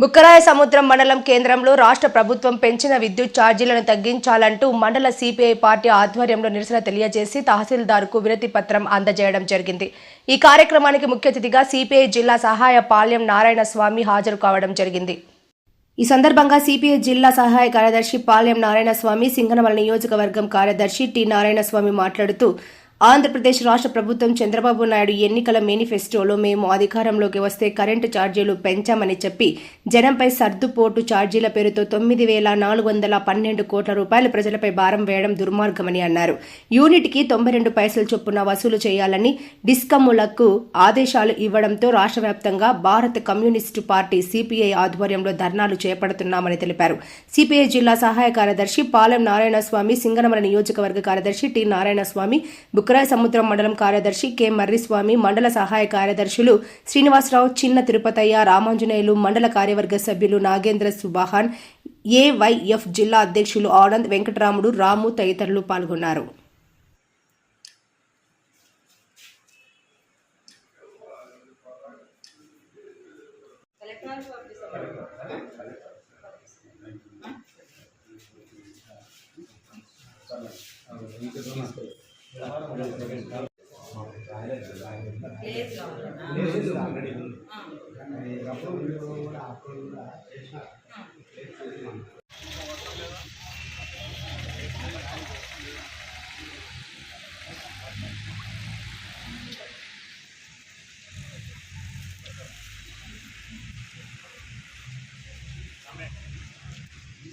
బుక్కరాయ సముద్రం మండలం కేంద్రంలో రాష్ట్ర ప్రభుత్వం పెంచిన విద్యుత్ ఛార్జీలను తగ్గించాలంటూ మండల సిపిఐ పార్టీ ఆధ్వర్యంలో నిరసన తెలియజేసి తహసీల్దార్కు వినతి పత్రం అందజేయడం జరిగింది. ఈ కార్యక్రమానికి ముఖ్య అతిథిగా సిపిఐ జిల్లా సహాయ పాళ్యం నారాయణ స్వామి హాజరు కావడం జరిగింది. ఈ సందర్భంగా సిపిఐ జిల్లా సహాయ కార్యదర్శి పాళ్యం నారాయణస్వామి సింగనమల నియోజకవర్గం కార్యదర్శి టి నారాయణస్వామి మాట్లాడుతూ ఆంధ్రప్రదేశ్ రాష్ట్ర ప్రభుత్వం చంద్రబాబు నాయుడు ఎన్నికల మేనిఫెస్టోలో మేము అధికారంలోకి వస్తే కరెంటు ఛార్జీలు పెంచామని చెప్పి జనంపై సర్దుపోటు ఛార్జీల పేరుతో తొమ్మిది వేల నాలుగు వందల పన్నెండు కోట్ల రూపాయలు ప్రజలపై భారం వేయడం దుర్మార్గమని అన్నారు. యూనిట్కి తొంభై రెండు పైసలు చొప్పున వసూలు చేయాలని డిస్కమ్ములకు ఆదేశాలు ఇవ్వడంతో రాష్ట్ర వ్యాప్తంగా భారత కమ్యూనిస్టు పార్టీ సిపిఐ ఆధ్వర్యంలో ధర్నాలు చేపడుతున్నామని తెలిపారు. సిపిఐ జిల్లా సహాయ కార్యదర్శి పాలెం నారాయణస్వామి సింగనమల నియోజకవర్గ కార్యదర్శి టి నారాయణస్వామి బుక్క సముద్రం మండలం కార్యదర్శి కె. మర్రిస్వామి మండల సహాయ కార్యదర్శులు శ్రీనివాసరావు చిన్న తిరుపతయ్య రామాంజనేయులు మండల కార్యవర్గ సభ్యులు నాగేంద్ర సుబాహాన్ ఏవైఎఫ్ జిల్లా అధ్యక్షులు ఆనంద్ వెంకటరాముడు రాము తదితరులు పాల్గొన్నారు.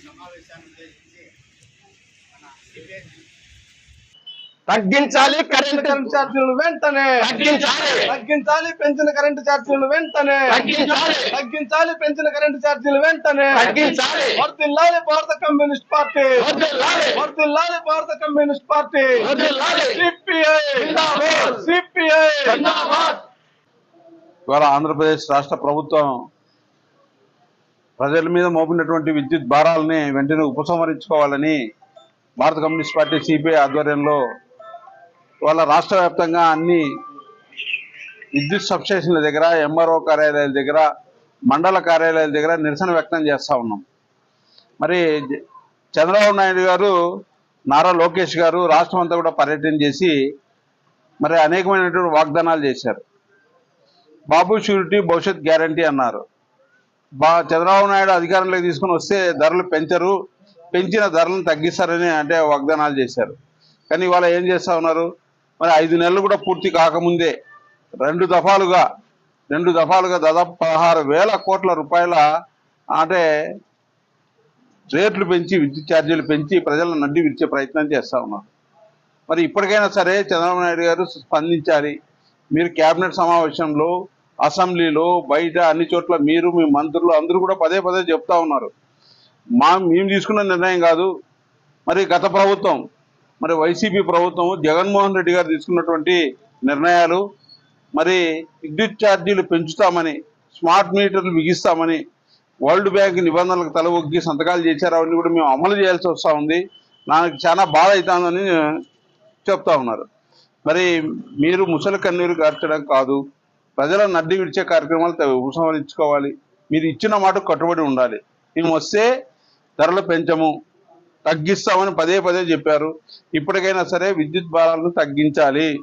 సమావేశాన్ని ఉద్దేశించి మన సిపిఐ తగ్గించాలి కరెంట్. కరెంట్ ఛార్జీలను వెంటనే. తగ్గించాలి. తగ్గించాలి పెంచిన కరెంటు ఛార్జీలను వెంటనే. తగ్గించాలి. తగ్గించాలి పెంచిన కరెంటు ఛార్జీలు వెంటనే. తగ్గించాలి. వర్దిల్లాలి భారత కమ్యూనిస్ట్ పార్టీ. వదిలాలి వర్దిల్లాలి భారత కమ్యూనిస్ట్ పార్టీ. సిపిఐ. ఇవాళ ఆంధ్రప్రదేశ్ రాష్ట్ర ప్రభుత్వం ప్రజల మీద మోపినటువంటి విద్యుత్ భారాలని వెంటనే ఉపసంహరించుకోవాలని భారత కమ్యూనిస్ట్ పార్టీ సిపిఐ ఆధ్వర్యంలో వాళ్ళ రాష్ట్ర వ్యాప్తంగా అన్ని విద్యుత్ సబ్స్టేషన్ల దగ్గర ఎంఆర్ఓ కార్యాలయాల దగ్గర మండల కార్యాలయాల దగ్గర నిరసన వ్యక్తం చేస్తా ఉన్నాం. మరి చంద్రబాబు నాయుడు గారు నారా లోకేష్ గారు రాష్ట్రం అంతా కూడా పర్యటన చేసి మరి అనేకమైనటువంటి వాగ్దానాలు చేశారు. బాబు షూరిటీ భవిష్యత్ గ్యారంటీ అన్నారు. బా చంద్రబాబు నాయుడు అధికారంలోకి తీసుకుని వస్తే ధరలు పెంచరు పెంచిన ధరలను తగ్గిస్తారని అంటే వాగ్దానాలు చేశారు. కానీ ఇవాళ ఏం చేస్తా ఉన్నారు? మరి ఐదు నెలలు కూడా పూర్తి కాకముందే రెండు దఫాలుగా రెండు దఫాలుగా దాదాపు పదహారు వేల కోట్ల రూపాయల అంటే రేట్లు పెంచి విద్యుత్ ఛార్జీలు పెంచి ప్రజలను నడ్డి విరిచే ప్రయత్నం చేస్తూ ఉన్నారు. మరి ఇప్పటికైనా సరే చంద్రబాబు నాయుడు గారు స్పందించాలి. మీరు కేబినెట్ సమావేశంలో అసెంబ్లీలో బయట అన్ని చోట్ల మీరు మీ మంత్రులు అందరూ కూడా పదే పదే చెప్తా ఉన్నారు. మా మేము తీసుకున్న నిర్ణయం కాదు. మరి గత ప్రభుత్వం మరి వైసీపీ ప్రభుత్వం జగన్మోహన్ రెడ్డి గారు తీసుకున్నటువంటి నిర్ణయాలు మరి విద్యుత్ ఛార్జీలు పెంచుతామని స్మార్ట్ మీటర్లు బిగిస్తామని వరల్డ్ బ్యాంక్ నిబంధనలకు తల సంతకాలు చేశారు. అవన్నీ కూడా మేము అమలు చేయాల్సి వస్తూ ఉంది. నాకు చాలా బాధ అవుతుందని చెప్తా ఉన్నారు. మరి మీరు ముసలి కన్నీరు కార్చడం కాదు. ప్రజల నడ్డి విడిచే కార్యక్రమాలు ఉపసంహరించుకోవాలి. మీరు ఇచ్చిన మాట కట్టుబడి ఉండాలి. మేము వస్తే ధరలు పెంచము. తగ్గిస్తామని పదే పదే చెప్పారు. ఇప్పటికైనా సరే విద్యుత్ భారాలను తగ్గించాలి.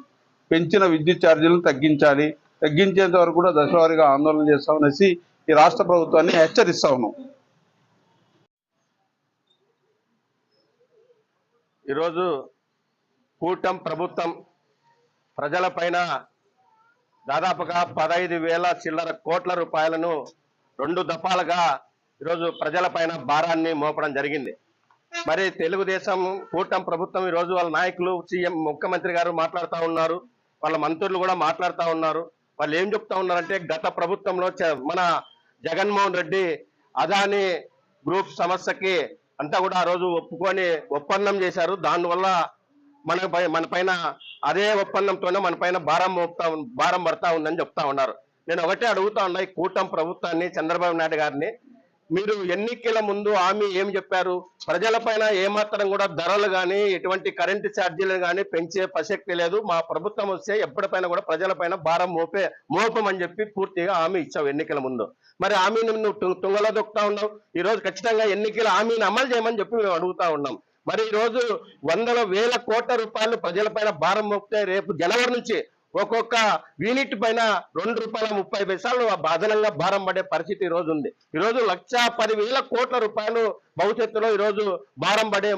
పెంచిన విద్యుత్ ఛార్జీలను తగ్గించాలి. తగ్గించేంత వరకు కూడా దశవారీగా ఆందోళన చేస్తామనేసి ఈ రాష్ట్ర ప్రభుత్వాన్ని హెచ్చరిస్తా ఉన్నాం. ఈరోజు కూటం ప్రభుత్వం ప్రజలపైన దాదాపుగా పదహైదు వేల చిల్లర కోట్ల రూపాయలను రెండు దఫాలుగా ఈరోజు ప్రజలపైన భారాన్ని మోపడం జరిగింది. మరి తెలుగుదేశం కూటం ప్రభుత్వం ఈరోజు వాళ్ళ నాయకులు సీఎం ముఖ్యమంత్రి గారు మాట్లాడుతూ ఉన్నారు. వాళ్ళ మంత్రులు కూడా మాట్లాడుతూ ఉన్నారు. వాళ్ళు ఏం చెప్తా ఉన్నారంటే గత ప్రభుత్వంలో చ- మన జగన్మోహన్ రెడ్డి అదాని గ్రూప్ సమస్యకి అంతా కూడా ఆ రోజు ఒప్పుకొని ఒప్పందం చేశారు. దానివల్ల మన పై- మన పైన అదే ఒప్పందంతోనే మన పైన భారం మోపుతా భారం పడతా ఉందని చెప్తా ఉన్నారు. నేను ఒకటే అడుగుతా ఉన్నా ఈ కూటమి ప్రభుత్వాన్ని చంద్రబాబు నాయుడు గారిని మీరు ఎన్నికల ముందు హామీ ఏం చెప్పారు? ప్రజలపైన ఏమాత్రం కూడా ధరలు కానీ ఎటువంటి కరెంటు ఛార్జీలు కానీ పెంచే ప్రసక్తి లేదు. మా ప్రభుత్వం వస్తే ఎప్పటిపైన కూడా ప్రజలపైన భారం మోపే మోపమని చెప్పి పూర్తిగా హామీ ఇచ్చావు ఎన్నికల ముందు. మరి హామీని నువ్వు తుంగలో దొక్కుతా ఉన్నావు. ఈరోజు ఖచ్చితంగా ఎన్నికల హామీని అమలు చేయమని చెప్పి మేము అడుగుతా ఉన్నాం. మరి ఈరోజు వందల వేల కోట్ల రూపాయలు ప్రజలపైన భారం మోపితే రేపు జనవరి నుంచి ఒక్కొక్క యూనిట్ పైన రెండు రూపాయల ముప్పై పైసలు బాధనంగా భారం పడే పరిస్థితి ఈరోజు ఉంది. ఈ రోజు లక్ష పదివేల కోట్ల రూపాయలు భవిష్యత్తులో ఈ రోజు భారం పడే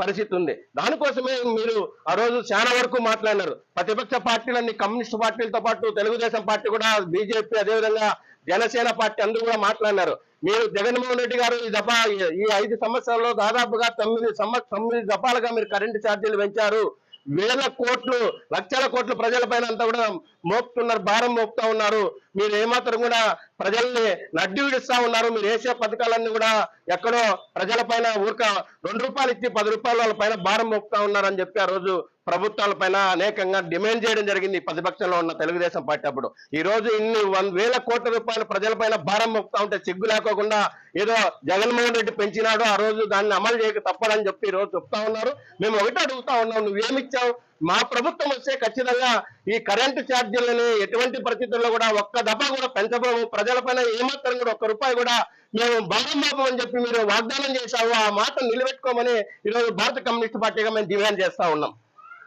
పరిస్థితి ఉంది. దానికోసమే మీరు ఆ రోజు చాలా వరకు మాట్లాడినారు. ప్రతిపక్ష పార్టీలన్నీ కమ్యూనిస్ట్ పార్టీలతో పాటు తెలుగుదేశం పార్టీ కూడా బీజేపీ అదేవిధంగా జనసేన పార్టీ అందరూ కూడా మాట్లాడినారు. మీరు జగన్మోహన్ రెడ్డి గారు ఈ దఫా ఈ ఐదు సంవత్సరాల్లో దాదాపుగా తొమ్మిది సంవత్సరం తొమ్మిది దఫాలుగా మీరు కరెంటు ఛార్జీలు పెంచారు. వేల కోట్లు లక్షల కోట్లు ప్రజల పైన అంతా కూడా మోపుతున్నారు భారం మోపుతా ఉన్నారు. మీరు ఏమాత్రం కూడా ప్రజల్ని నడ్డి విడుస్తా ఉన్నారు. మీరు వేసే పథకాలన్నీ కూడా ఎక్కడో ప్రజలపైన ఊరిక రెండు రూపాయలు ఇచ్చి పది రూపాయల వాళ్ళ పైన భారం మోపుతా ఉన్నారని చెప్పి ఆ రోజు ప్రభుత్వాల పైన అనేకంగా డిమాండ్ చేయడం జరిగింది ప్రతిపక్షంలో ఉన్న తెలుగుదేశం పార్టీ అప్పుడు. ఈ రోజు ఇన్ని వన్ వేల కోట్ల రూపాయలు ప్రజలపైన భారం మోపుతా ఉంటే సిగ్గు లేకోకుండా ఏదో జగన్మోహన్ రెడ్డి పెంచినాడు ఆ రోజు దాన్ని అమలు చేయక తప్పదని చెప్పి ఈ రోజు చెప్తా ఉన్నారు. మేము ఒకటి అడుగుతా ఉన్నాం నువ్వేమిచ్చావు? మా ప్రభుత్వం వస్తే ఖచ్చితంగా ఈ కరెంటు ఛార్జీలని ఎటువంటి పరిస్థితుల్లో కూడా ఒక్క దఫా కూడా పెంచబోము ప్రజలపైన ఏమాత్రం కూడా ఒక్క రూపాయి కూడా మేము భారం మోపమని చెప్పి మీరు వాగ్దానం చేశావు. ఆ మాట నిలబెట్టుకోమని ఈరోజు భారత కమ్యూనిస్ట్ పార్టీగా మేము డిమాండ్ చేస్తా ఉన్నాం.